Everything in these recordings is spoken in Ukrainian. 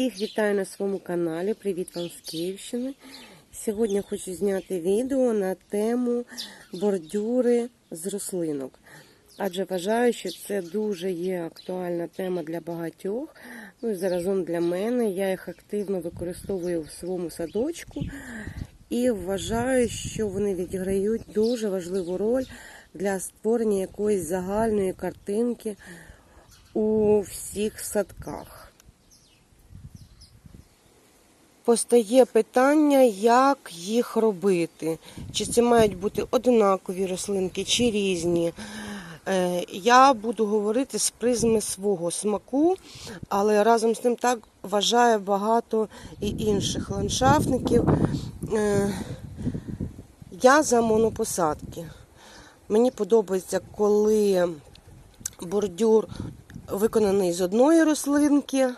Всіх вітаю на своєму каналі. Привіт вам з Київщини. Сьогодні хочу зняти відео на тему бордюри з рослинок. Адже вважаю, що це дуже є актуальна тема для багатьох. Ну і заразом для мене. Я їх активно використовую в своєму садочку і вважаю, що вони відіграють дуже важливу роль для створення якоїсь загальної картинки у всіх садках. Постає питання, як їх робити. Чи це мають бути однакові рослинки, чи різні. Е, Я буду говорити з призми свого смаку, але разом з тим так вважає багато і інших ландшафтників. Е, Я за монопосадки. Мені подобається, коли бордюр виконаний з одної рослинки.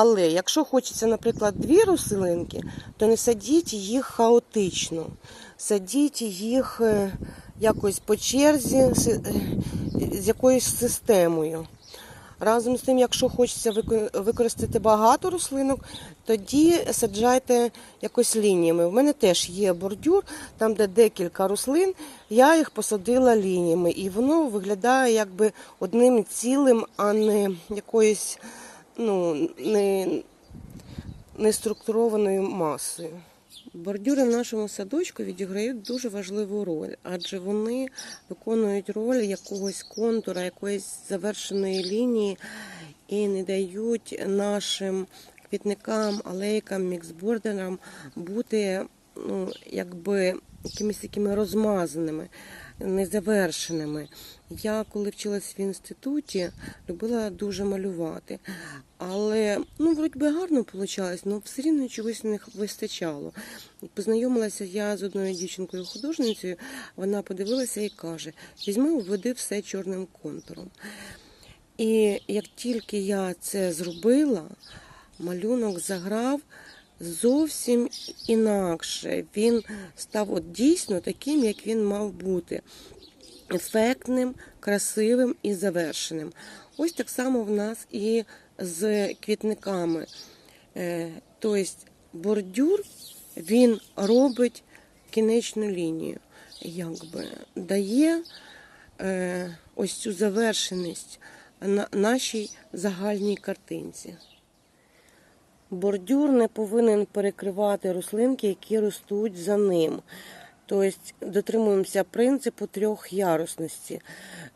Але якщо хочеться, наприклад, дві рослинки, то не садіть їх хаотично. Садіть їх е, якось по черзі з е, якоюсь системою. Разом з тим, якщо хочеться використати багато рослинок, тоді саджайте якось лініями. У мене теж є бордюр, там де декілька рослин, я їх посадила лініями, і воно виглядає якби одним цілим, а не якоюсь ну, не, не структурованою масою. Бордюри в нашому садочку відіграють дуже важливу роль, адже вони виконують роль якогось контура, якоїсь завершеної лінії і не дають нашим квітникам, алейкам, міксбордерам бути ну, якби якимись такими розмазаними, незавершеними. Я коли вчилась в інституті, любила дуже малювати. Але ну, вроді би гарно вийшло, але все рівно чогось не вистачало. Познайомилася я з одною дівчинкою-художницею, вона подивилася і каже: візьми, введи все чорним контуром. І як тільки я це зробила, малюнок заграв зовсім інакше. Він став от дійсно таким, як він мав бути. Ефектним, красивим і завершеним. Ось так само в нас і з квітниками. Е, Тобто бордюр він робить кінечну лінію, якби дає е, ось цю завершеність на нашій загальній картинці. Бордюр не повинен перекривати рослинки, які ростуть за ним. Тобто дотримуємося принципу трьохярусності.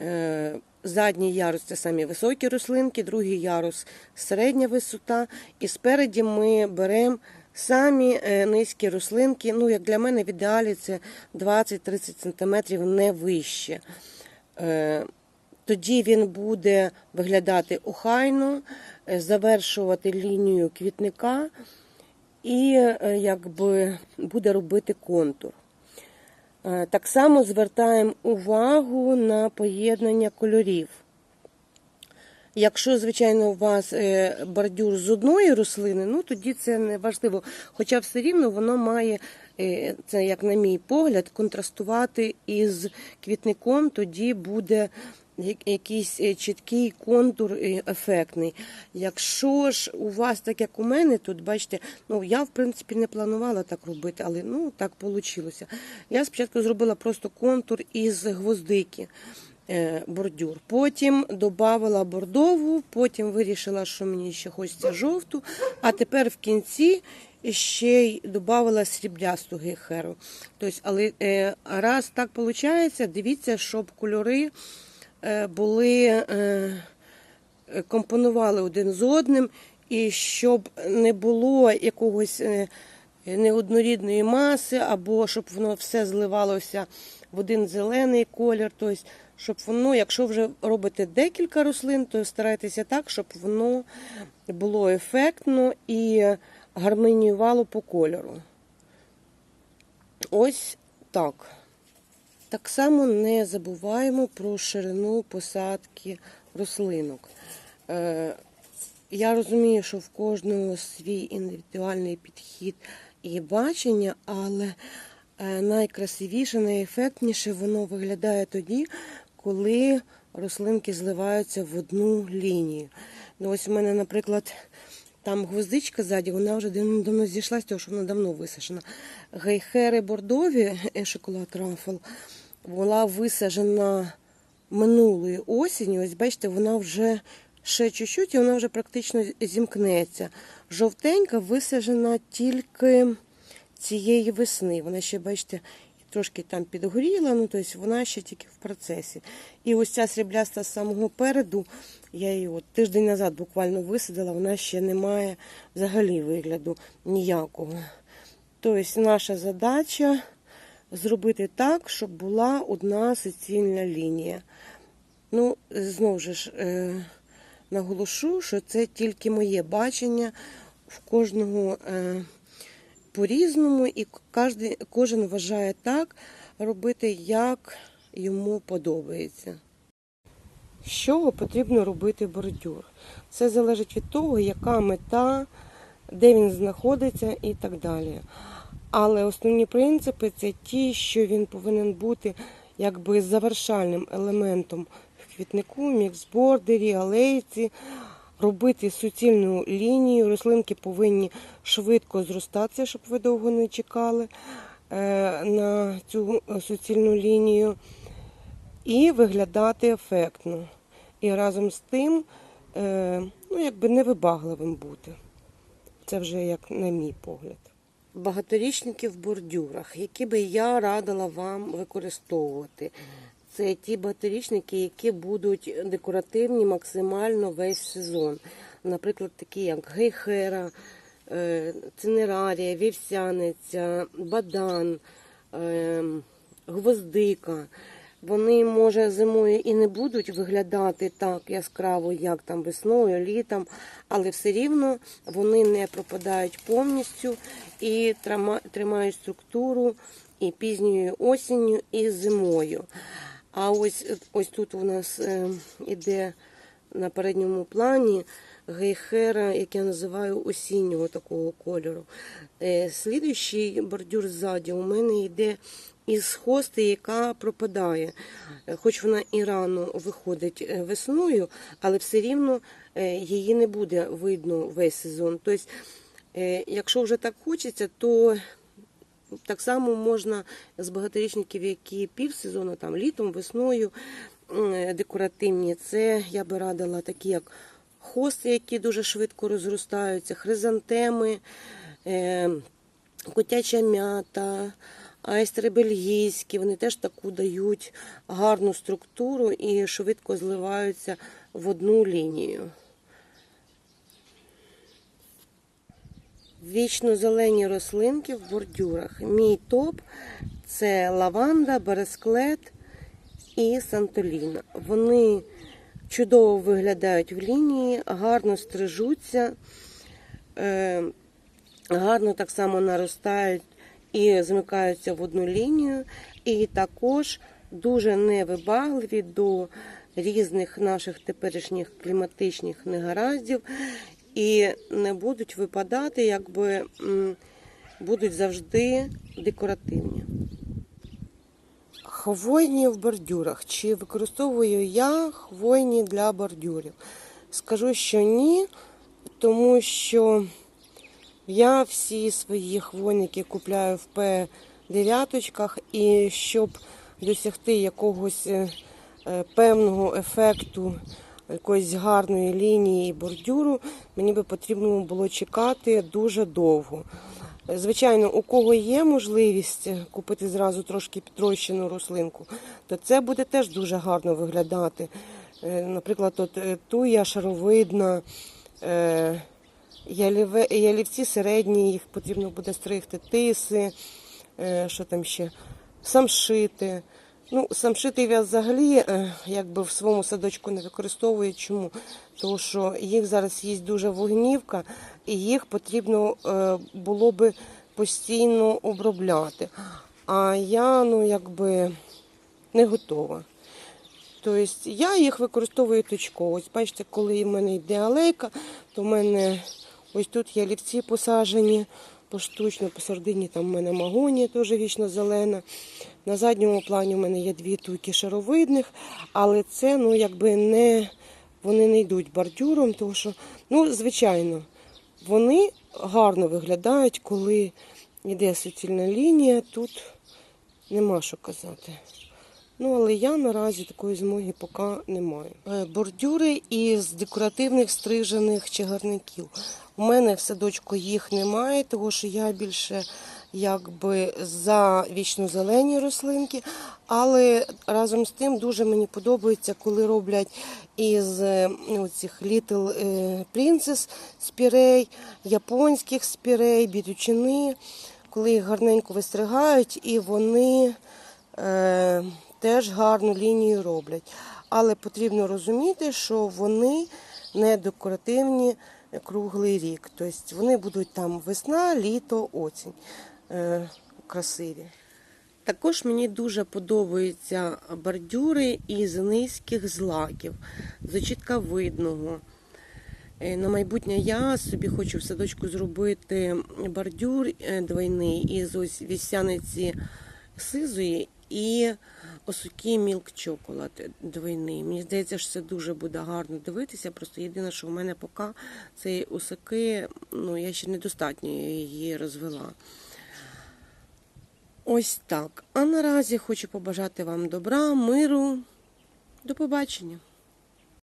Е, Задній ярус це самі високі рослинки, другий ярус середня висота. І спереді ми беремо самі е, низькі рослинки. Ну, як для мене, в ідеалі це 20-30 см не вище. Тоді він буде виглядати охайно, е, завершувати лінію квітника і е, якби буде робити контур. Е, Так само звертаємо увагу на поєднання кольорів. Якщо, звичайно, у вас бордюр з одної рослини, ну тоді це не важливо. Хоча все рівно воно має, це як на мій погляд, контрастувати із квітником, тоді буде якийсь е, чіткий контур е, ефектний. Якщо ж у вас, так як у мене тут, бачите, ну я в принципі не планувала так робити, але ну так вийшло. Я спочатку зробила просто контур із гвоздики е, бордюр. Потім додавала бордову, потім вирішила, що мені ще хочеться жовту, а тепер в кінці ще й додавала сріблясту гейхеру. Тобто, але раз так виходить, дивіться, щоб кольори були. Е, компонували один з одним, і щоб не було якогось е, неоднорідної маси, або щоб воно все зливалося в один зелений колір. Тобто, щоб воно, якщо вже робите декілька рослин, то старайтеся так, щоб воно було ефектно і гармоніювало по кольору. Ось так. Так само не забуваємо про ширину посадки рослинок. Е, Я розумію, що в кожного свій індивідуальний підхід і бачення, але е, найкрасивіше, найефектніше воно виглядає тоді, коли рослинки зливаються в одну лінію. Ну, ось у мене, наприклад, там гвоздичка ззаді, вона вже давно давно зійшла з того, що вона давно висаджена. Гейхери бордові, е, шоколад рафл, була висаджена минулої осені. Ось бачите, вона вже ще чуть-чуть і вона вже практично зімкнеться. Жовтенька висаджена тільки цієї весни. Вона ще, бачите, трошки там підгоріла, ну тобто вона ще тільки в процесі. І ось ця срібляста з самого переду, я її от тиждень назад буквально висадила, вона ще не має взагалі вигляду ніякого. Тобто наша задача зробити так, щоб була одна суцільна лінія. Ну, знову ж е, наголошу, що це тільки моє бачення в кожного. Е, по-різному, і кожен, кожен вважає так робити, як йому подобається. З чого потрібно робити бордюр? Це залежить від того, яка мета, де він знаходиться і так далі. Але основні принципи це ті, що він повинен бути якби завершальним елементом в квітнику, міксбордері, алейці, робити суцільну лінію. Рослинки повинні швидко зростатися, щоб ви довго не чекали е, на цю суцільну лінію, і виглядати ефектно. І разом з тим, е, ну, якби невибагливим бути. Це вже як на мій погляд. Багаторічники в бордюрах, які би я радила вам використовувати. Це ті багаторічники, які будуть декоративні максимально весь сезон. Наприклад, такі як гейхера, е, цинерарія, вівсяниця, бадан, е, гвоздика. Вони, може, зимою і не будуть виглядати так яскраво, як там весною, літом, але все рівно вони не пропадають повністю і тримають структуру і пізньою осінню, і зимою. А ось ось тут у нас е, іде на передньому плані гейхера, як я називаю осіннього такого кольору. Е, слідуючий бордюр ззаді у мене йде із хости, яка пропадає. Е, хоч вона і рано виходить весною, але все рівно її не буде видно весь сезон. Тобто, якщо вже так хочеться, то так само можна з багаторічників, які півсезону, там літом, весною декоративні. Це я би радила такі, як хости, які дуже швидко розростаються, хризантеми, е, котяча м'ята, айстри бельгійські. Вони теж таку дають гарну структуру і швидко зливаються в одну лінію. Вічно зелені рослинки в бордюрах. Мій топ це лаванда, бересклет і сантоліна. Вони чудово виглядають в лінії, гарно стрижуться, е, гарно так само наростають і змикаються в одну лінію. І також дуже невибагливі до різних наших теперішніх кліматичних негараздів і не будуть випадати, якби будуть завжди декоративні. Хвойні в бордюрах. Чи використовую я хвойні для бордюрів? Скажу, що ні, тому що я всі свої хвойники купляю в П9 і щоб досягти якогось е, е, певного ефекту якоїсь гарної лінії бордюру, мені би потрібно було чекати дуже довго. Звичайно, у кого є можливість купити зразу трошки підрощену рослинку, то це буде теж дуже гарно виглядати. Е, наприклад, от туя шаровидна, ялівці середні, їх потрібно буде стригти, тиси, що там ще, самшити. Ну, самшитий в'яз взагалі е, якби в своєму садочку не використовує. Чому? Тому що їх зараз є дуже вогнівка, і їх потрібно е, було би постійно обробляти. А я ну, якби не готова. Тобто я їх використовую точково. Ось бачите, коли в мене йде алейка, то в мене ось тут є лівці посаджені поштучно, посередині там в мене магонія теж вічно зелена. На задньому плані в мене є дві туйки шаровидних, але це ну, якби не, вони не йдуть бордюром, тому що, ну, звичайно, вони гарно виглядають, коли йде суцільна лінія. Тут нема що казати. Ну, але я наразі такої змоги поки не маю. Е, Бордюри із декоративних стрижених чагарників. У мене в садочку їх немає, тому що я більше якби за вічно зелені рослинки. Але разом з тим дуже мені подобається, коли роблять із е, цих Little е, Princess спірей, японських спірей, бідючини, коли їх гарненько вистригають і вони теж гарну лінію роблять. Але потрібно розуміти, що вони не декоративні круглий рік. Тобто вони будуть там весна, літо, осінь. Е, красиві. Також мені дуже подобаються бордюри із низьких злаків, з чітковидного. Е, На майбутнє я собі хочу в садочку зробити бордюр е, двойний із ось вісяниці сизої і осуки мілк чоколад двойний. Мені здається, що це дуже буде гарно дивитися. Просто єдине, що в мене поки цієї осоки, ну я ще недостатньо її розвела. Ось так. А наразі хочу побажати вам добра, миру. До побачення.